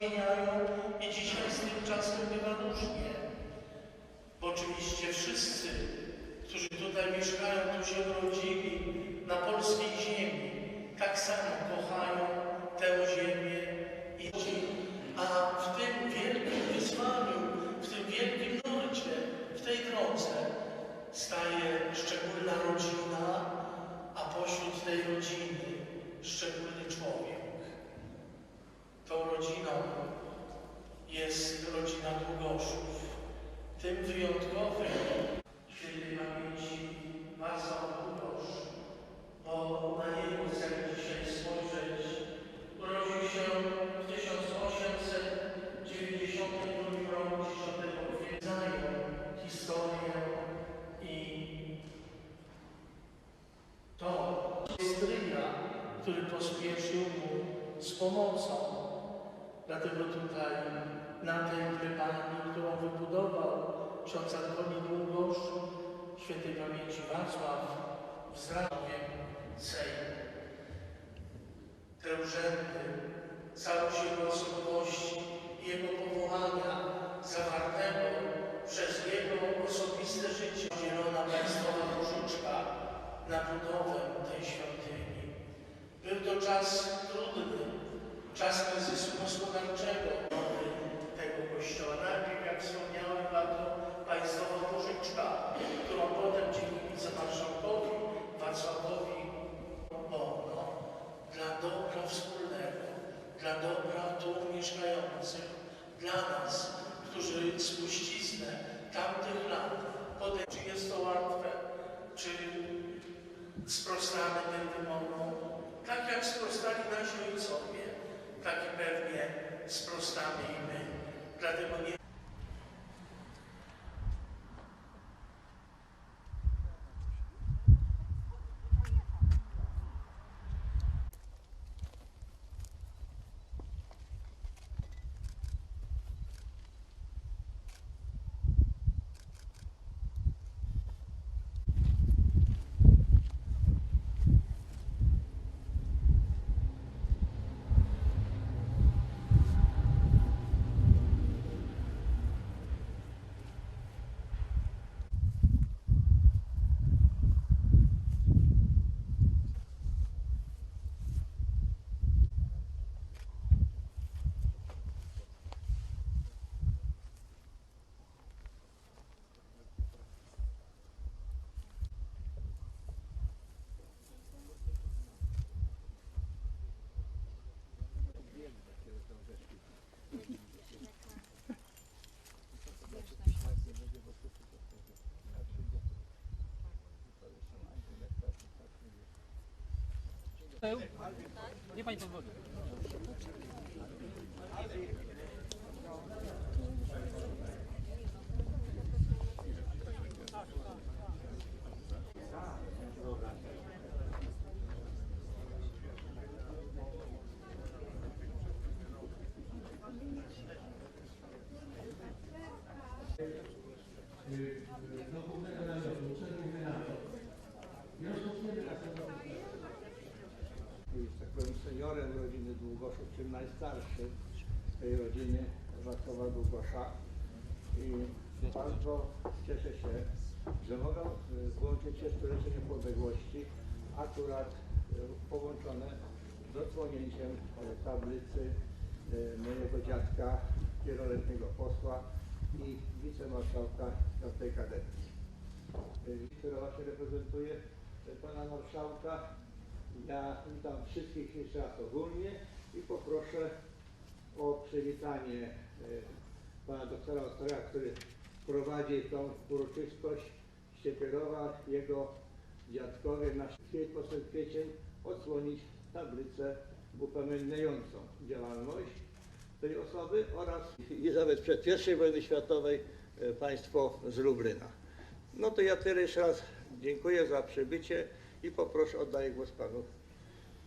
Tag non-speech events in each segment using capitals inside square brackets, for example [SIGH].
zmieniają i dzisiaj z tym czasem bywa różnie. Bo oczywiście wszyscy, którzy tutaj mieszkają, tu się urodzili, na polskiej ziemi, tak samo kochają tę ziemię i a w tym wielkim wyzwaniu, w tym wielkim nurcie, w tej drodze staje szczególna rodzina, a pośród tej rodziny szczególny człowiek. Tą rodziną jest rodzina Długoszów. Tym wyjątkowym Te urzędy, całość jego osobowości i jego powołania zawartego przez jego osobiste życie udzielona państwowa pożyczka na budowę tej świątyni. Był to czas trudny, czas kryzysu gospodarczego tego kościoła. Najpierw, jak wspomniałem, była to państwowa pożyczka, którą potem dzięki wicemarszałkowi Wacławowi Bono dla dobra wspólnego, dla dobra tu mieszkających, dla nas, którzy spuściznę tamtych lat podejmą. Czy jest to łatwe, czy sprostamy tym wymogom, tak jak sprostali nasi ojcowie, tak i pewnie sprostamy i my. Dlatego nie Nie pani pozwoli. Jest tak powiem seniorem rodziny Długoszów, czym najstarszy w tej rodzinie Wacława Długosza. I bardzo cieszę się, że mogę włączyć się w stulecie niepodległości, akurat e, połączone z odsłonięciem e, tablicy e, mojego dziadka, wieloletniego posła i wicemarszałka tej kadencji. E, Która właśnie reprezentuje e, pana marszałka, ja witam wszystkich jeszcze raz ogólnie i poproszę o przywitanie e, pana doktora Ostroja, który prowadzi tą uroczystość Ściepierowa, jego dziadkowie na sposób kwiecień odsłonić tablicę upamiętniającą działalność tej osoby oraz Elizabeth przed I wojny światowej e, państwo z Lubryna. No to ja tyle jeszcze raz dziękuję za przybycie i poproszę, oddaję głos panu,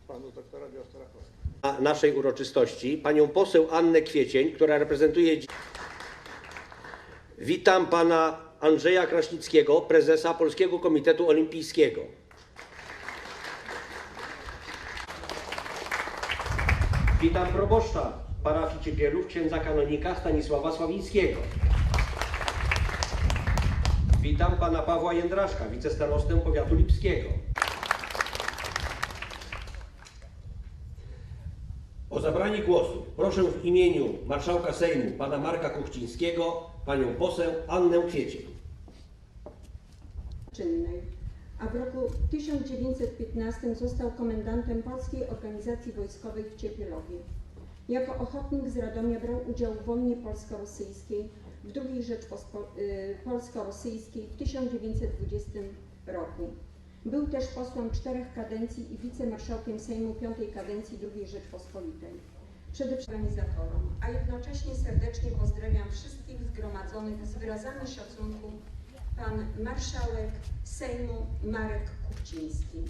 panu doktorowi Ostrakowi. na naszej uroczystości panią poseł Annę Kwiecień, która reprezentuje. Witam pana Andrzeja Kraśnickiego, prezesa Polskiego Komitetu Olimpijskiego. Witam proboszcza parafii Ciepielów księdza kanonika Stanisława Sławińskiego. Witam pana Pawła Jędraszka, wicestarostę powiatu lipskiego. O zabranie głosu proszę w imieniu marszałka Sejmu pana Marka Kuchcińskiego panią poseł Annę Kwiecień. czynnej, a w roku 1915 został komendantem Polskiej Organizacji Wojskowej w Ciepielowie. Jako ochotnik z Radomia brał udział w wojnie polsko-rosyjskiej w II Rzeczpospo- y, Polsko-Rosyjskiej w 1920 roku. Był też posłem czterech kadencji i wicemarszałkiem Sejmu piątej kadencji II Rzeczpospolitej. Przede wszystkim organizatorom, a jednocześnie serdecznie pozdrawiam wszystkich zgromadzonych z wyrazami szacunku pan marszałek Sejmu Marek Kuchciński.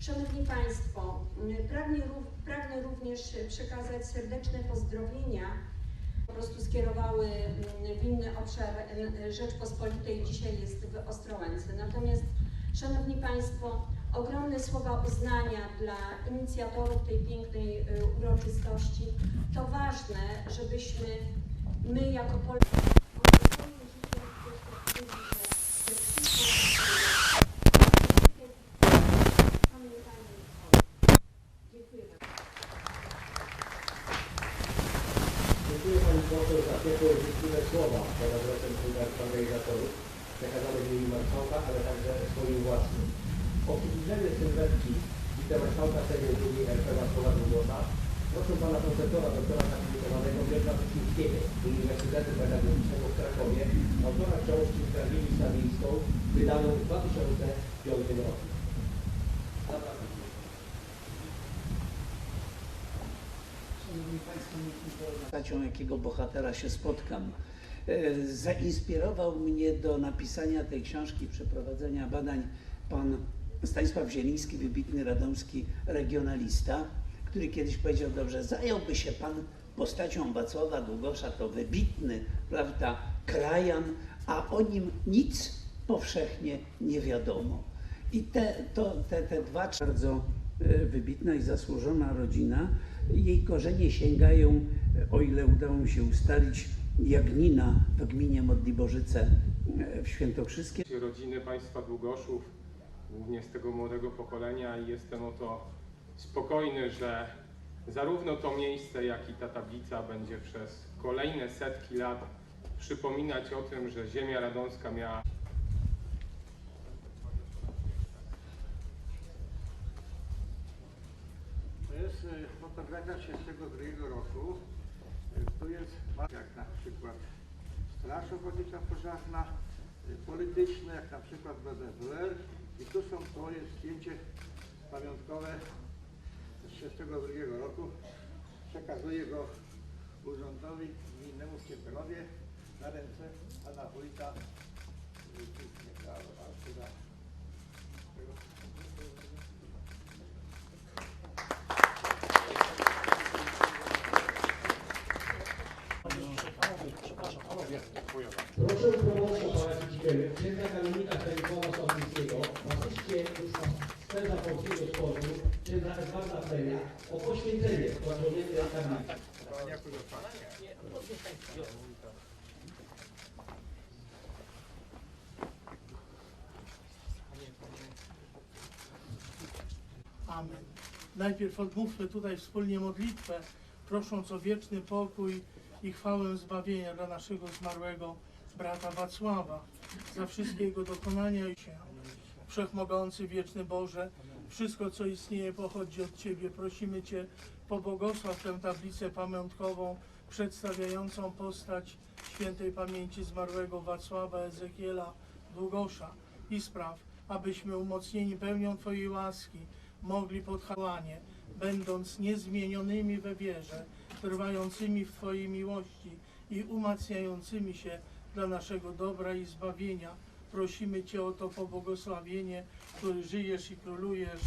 Szanowni Państwo, pragnę, pragnę również przekazać serdeczne pozdrowienia, po prostu skierowały w inny obszar m, Rzeczpospolitej, dzisiaj jest w Ostrołęce. Natomiast, Szanowni Państwo, ogromne słowa uznania dla inicjatorów tej pięknej y, uroczystości. To ważne, żebyśmy my jako Polacy Dziękuję pani poseł za ciepłe i życzliwe słowa pod adresem organizatorów przekazane w imieniu marszałka, ale także swoim własnym. O przybliżenie sylwetki wicemarszałka Sejmu II RP Wacława Długosza proszę pana profesora doktora habilitowanego Piotra Wyszynskiego z Uniwersytetu Pedagogicznego w Krakowie, autora książki Sprawiedliwość Stawińską, wydaną w 2005 roku. Zapraszam. Szanowni Państwo, postacią jakiego bohatera się spotkam. E, Zainspirował mnie do napisania tej książki, przeprowadzenia badań pan Stanisław Zieliński, wybitny radomski regionalista, który kiedyś powiedział, dobrze, zająłby się pan postacią Wacława Długosza, to wybitny, prawda, krajan, a o nim nic powszechnie nie wiadomo. I te, to, te, te dwa bardzo e, wybitna i zasłużona rodzina. Jej korzenie sięgają, e, o ile udało mi się ustalić, Jagnina w gminie Modliborzyce e, w Świętokrzyskie. rodziny państwa Długoszów, głównie z tego młodego pokolenia i jestem o to spokojny, że zarówno to miejsce, jak i ta tablica będzie przez kolejne setki lat przypominać o tym, że ziemia radomska miała To jest y, fotografia 1932 roku. Y, Tu jest jak na przykład Straż Ochotnicza Pożarna, y, polityczne, jak na przykład BDWR. I tu są, to jest zdjęcie pamiątkowe 1932 roku. Przekazuję go urzędowi gminnemu w Ciepielowie na ręce pana wójta. y, nie, Karla, chyba. Proszę o promocję parafii Ciepielów księdza kanonika Stanisława Sławińskiego, asystie spędza polskiego sportu, księdza Edwarda Freja o poświęcenie wprowadzenia tej tablicy. Amen. Najpierw odmówmy tutaj wspólnie modlitwę, prosząc o wieczny pokój i chwałę zbawienia dla naszego zmarłego brata Wacława, za wszystkie jego dokonania i się. Wszechmogący, wieczny Boże, wszystko co istnieje pochodzi od Ciebie. Prosimy Cię, pobłogosław tę tablicę pamiątkową przedstawiającą postać świętej pamięci zmarłego Wacława Ezekiela Długosza i spraw, abyśmy umocnieni pełnią Twojej łaski mogli podchałanie, będąc niezmienionymi we wierze, trwającymi w Twojej miłości i umacniającymi się dla naszego dobra i zbawienia. Prosimy Cię o to pobłogosławienie, który żyjesz i królujesz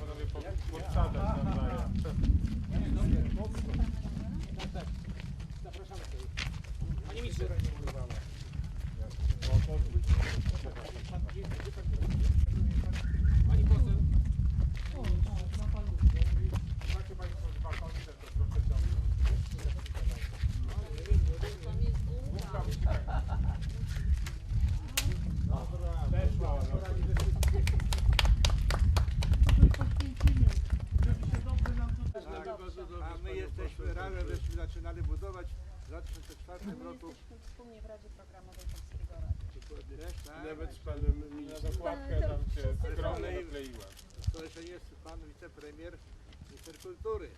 panowie po- podsadzać nawzajem. 2004 roku wspólnie w Radzie Programowej Polskiego Radia. nawet z panem ministrem. Dokładkę tam się skromnie dokleiłem. To jeszcze jest pan wicepremier, minister kultury.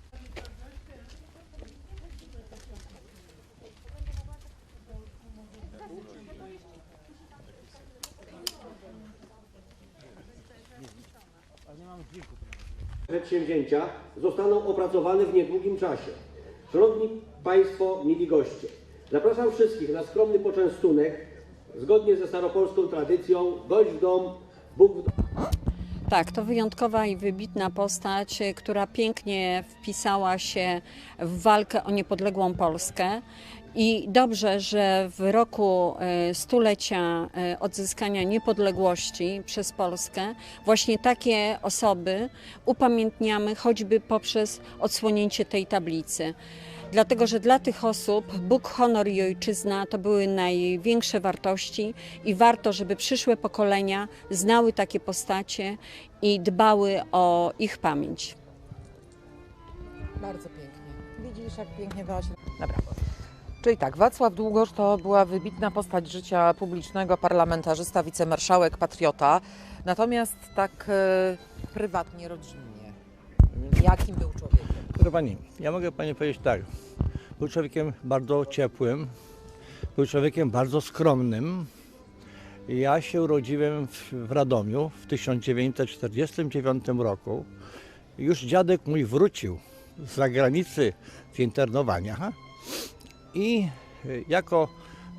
Przedsięwzięcia zostaną opracowane w niedługim czasie. Szanowni Państwo, mili goście, zapraszam wszystkich na skromny poczęstunek. Zgodnie ze staropolską tradycją, gość w dom, Bóg w dom. Tak, to wyjątkowa i wybitna postać, która pięknie wpisała się w walkę o niepodległą Polskę. I dobrze, że w roku e, stulecia e, odzyskania niepodległości przez Polskę właśnie takie osoby upamiętniamy choćby poprzez odsłonięcie tej tablicy. Dlatego, że dla tych osób Bóg, honor i ojczyzna to były największe wartości i warto, żeby przyszłe pokolenia znały takie postacie i dbały o ich pamięć. Bardzo pięknie. Widzisz, jak pięknie właśnie. Dobra. Czyli tak, Wacław Długosz to była wybitna postać życia publicznego, parlamentarzysta, wicemarszałek, patriota. Natomiast tak e, prywatnie, rodzinnie, jakim był Pani, ja mogę Pani powiedzieć tak. Był człowiekiem bardzo ciepłym, był człowiekiem bardzo skromnym. Ja się urodziłem w, w Radomiu w 1949 roku. Już dziadek mój wrócił z zagranicy z internowania i y, jako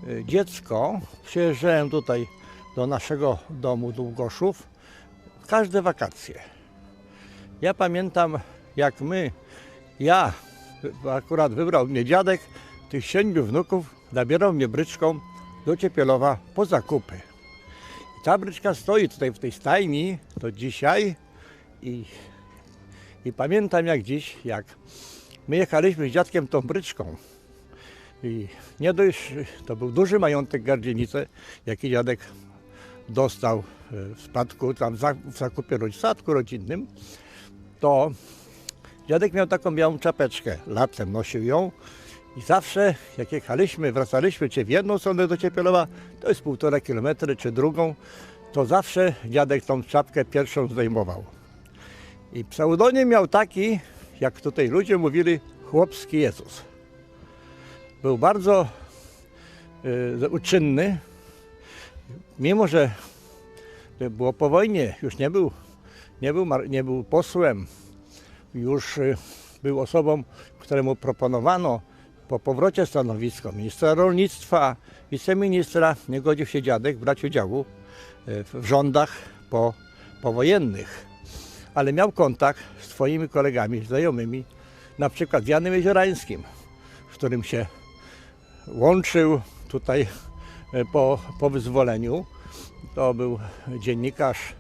y, dziecko przyjeżdżałem tutaj do naszego domu Długoszów każde wakacje. Ja pamiętam, jak my, ja, akurat wybrał mnie dziadek, tych siedmiu wnuków, zabierał mnie bryczką do Ciepielowa po zakupy. I ta bryczka stoi tutaj w tej stajni do dzisiaj i, i pamiętam jak dziś, jak my jechaliśmy z dziadkiem tą bryczką. I nie dość, to był duży majątek Gardzienice, jaki dziadek dostał e, w spadku, tam w zakupie w rodzinnym to dziadek miał taką białą czapeczkę. Latem nosił ją i zawsze jak jechaliśmy, wracaliśmy czy w jedną stronę do Ciepielowa, to jest półtora kilometry, czy drugą, to zawsze dziadek tą czapkę pierwszą zdejmował. I pseudonim miał taki, jak tutaj ludzie mówili, chłopski Jezus. Był bardzo y, uczynny, mimo że było po wojnie, już nie był nie był, nie był posłem, już y, był osobą, któremu proponowano po powrocie stanowisko ministra rolnictwa, wiceministra, nie godził się dziadek brać udziału y, w rządach po, powojennych. Ale miał kontakt z swoimi kolegami, znajomymi, na przykład z Janem Jeziorańskim, z którym się łączył tutaj y, po, po wyzwoleniu. To był dziennikarz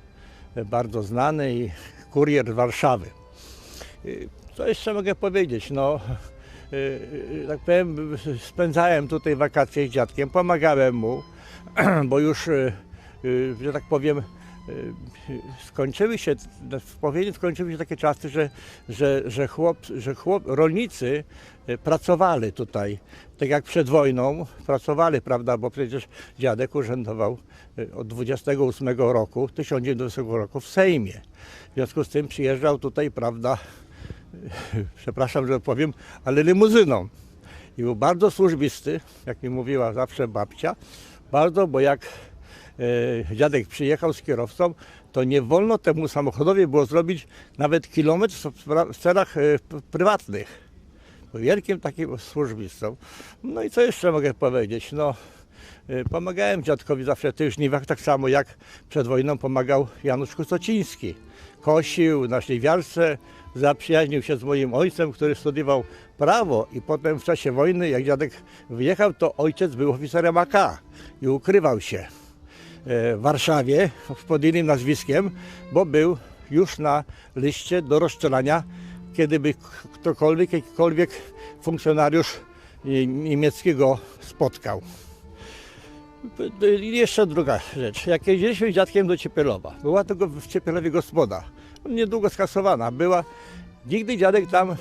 bardzo znany i kurier z Warszawy. Y, Co jeszcze mogę powiedzieć? No, y, y, tak powiem, spędzałem tutaj wakacje z dziadkiem, pomagałem mu, [CLEARS THROAT] bo już, że tak powiem, skończyły się, powiem, skończyły się takie czasy, że, że, że, chłop, że chłop, rolnicy pracowali tutaj, tak jak przed wojną pracowali, prawda, bo przecież dziadek urzędował od 28 roku, 1920 roku w Sejmie. W związku z tym przyjeżdżał tutaj, prawda, [LAUGHS] przepraszam, że powiem, ale limuzyną. I był bardzo służbisty, jak mi mówiła zawsze babcia, bardzo, bo jak e, dziadek przyjechał z kierowcą, to nie wolno temu samochodowi było zrobić nawet kilometr w, celach e, prywatnych. Był wielkim takim służbistą. No i co jeszcze mogę powiedzieć? No, e, pomagałem dziadkowi zawsze w tych żniwach, tak samo jak przed wojną pomagał Janusz Kusociński. Kosił na Śliwiarce, zaprzyjaźnił się z moim ojcem, który studiował prawo i potem w czasie wojny, jak dziadek wyjechał, to ojciec był oficerem AK i ukrywał się e, w Warszawie pod innym nazwiskiem, bo był już na liście do rozstrzelania, kiedy by k- ktokolwiek, jakikolwiek funkcjonariusz e, niemiecki go spotkał. I jeszcze druga rzecz. Jak jeździliśmy z dziadkiem do Ciepielowa, była tego w Ciepielowie gospoda, niedługo skasowana była, nigdy dziadek tam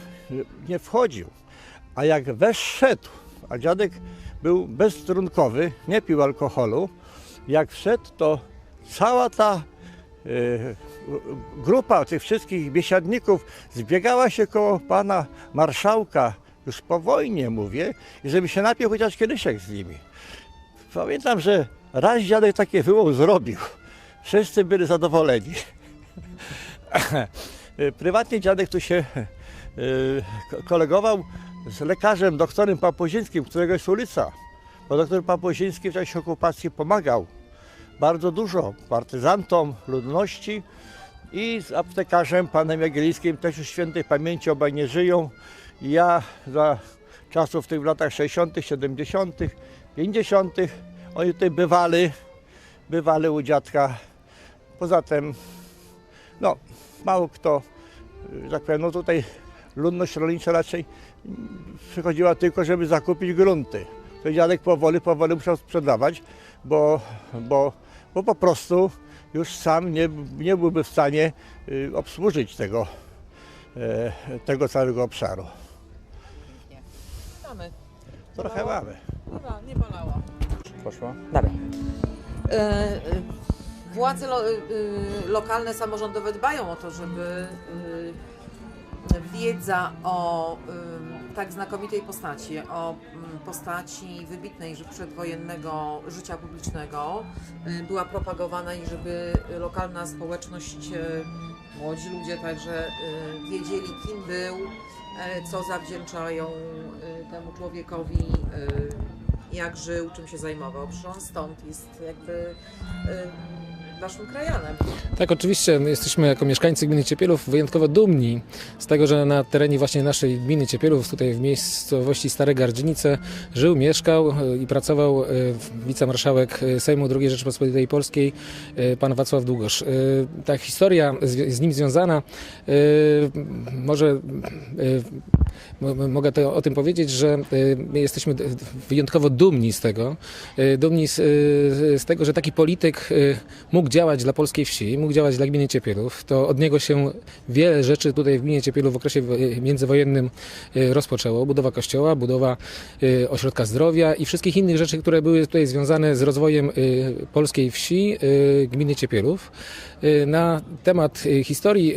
nie wchodził. A jak weszedł, a dziadek był bezstrunkowy, nie pił alkoholu. Jak wszedł, to cała ta e, grupa tych wszystkich biesiadników zbiegała się koło pana marszałka, już po wojnie mówię, i żeby się napił chociaż kieliszek z nimi. Pamiętam, że raz dziadek takie wyłom zrobił. Wszyscy byli zadowoleni. [LAUGHS] Prywatnie dziadek tu się e, ko- kolegował z lekarzem, doktorem Papuzińskim, którego jest ulica. Bo doktor Papuziński w czasie okupacji pomagał bardzo dużo partyzantom, ludności i z aptekarzem panem Jagiellickim też już świętej pamięci obaj nie żyją. Ja za czasów tych latach 60., 70., 50. oni tutaj bywali, bywali u dziadka. Poza tym, no, mało kto, że tak powiem, no tutaj ludność rolnicza raczej przychodziła tylko, żeby zakupić grunty. To dziadek powoli, powoli musiał sprzedawać, bo, bo, bo po prostu już sam nie, nie byłby w stanie y, obsłużyć tego, e, tego całego obszaru. Mamy. Trochę mamy. Chyba nie bolało. Poszło? Dobra. E, e, Władze lo, e, lokalne, samorządowe dbają o to, żeby wiedza o tak znakomitej postaci, o mm, postaci wybitnej przedwojennego życia publicznego była propagowana i żeby lokalna społeczność, młodzi ludzie także wiedzieli, kim był, co zawdzięczają temu człowiekowi, jak żył, czym się zajmował. Przecież on stąd jest jakby e, naszym krajanem. Tak, oczywiście. My jesteśmy jako mieszkańcy gminy Ciepielów wyjątkowo dumni z tego, że na terenie właśnie naszej gminy Ciepielów, tutaj w miejscowości Stare Gardzinice, żył, mieszkał e, i pracował e, wicemarszałek e, Sejmu II Rzeczypospolitej Polskiej, pan Wacław Długosz. Ta historia z, nim związana, może mo- mo- mogę to, o tym powiedzieć, że my jesteśmy wyjątkowo dumni z tego, dumni z, z tego, że taki polityk e, mógł działać dla polskiej wsi, mógł działać dla gminy Ciepielów. To od niego się wiele rzeczy tutaj w gminie Ciepielów w okresie wo- międzywojennym e, rozpoczęło. Budowa kościoła, budowa e, ośrodka zdrowia i wszystkich innych rzeczy, które były tutaj związane z rozwojem e, polskiej wsi, e, gminy Ciepielów. E, Na temat e, historii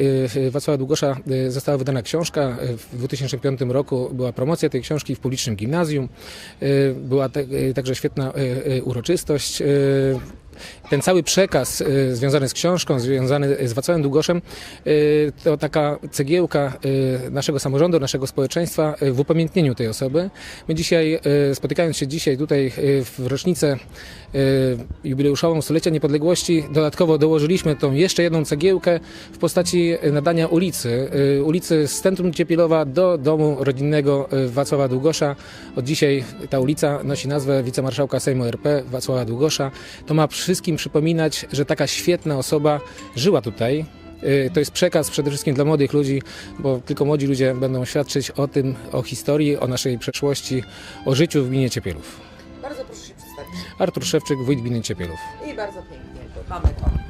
e, Wacława Długosza e, została wydana książka. E, W 2005 roku była promocja tej książki w publicznym gimnazjum. E, Była e, także świetna e, e, uroczystość. Ten cały przekaz y, związany z książką, związany z Wacławem Długoszem, y, to taka cegiełka y, naszego samorządu, naszego społeczeństwa y, w upamiętnieniu tej osoby. My dzisiaj, y, spotykając się dzisiaj tutaj y, w rocznicę y, jubileuszową stulecia niepodległości, dodatkowo dołożyliśmy tą jeszcze jedną cegiełkę w postaci nadania ulicy. Y, Ulicy z centrum Ciepielowa do domu rodzinnego y, Wacława Długosza. Od dzisiaj ta ulica nosi nazwę wicemarszałka Sejmu RP Wacława Długosza. To ma wszystkim przypominać, że taka świetna osoba żyła tutaj. Y, To jest przekaz przede wszystkim dla młodych ludzi, bo tylko młodzi ludzie będą świadczyć o tym, o historii, o naszej przeszłości, o życiu w gminie Ciepielów. Bardzo proszę się przedstawić. Artur Szewczyk, wójt gminy Ciepielów. I bardzo pięknie. Mamy to.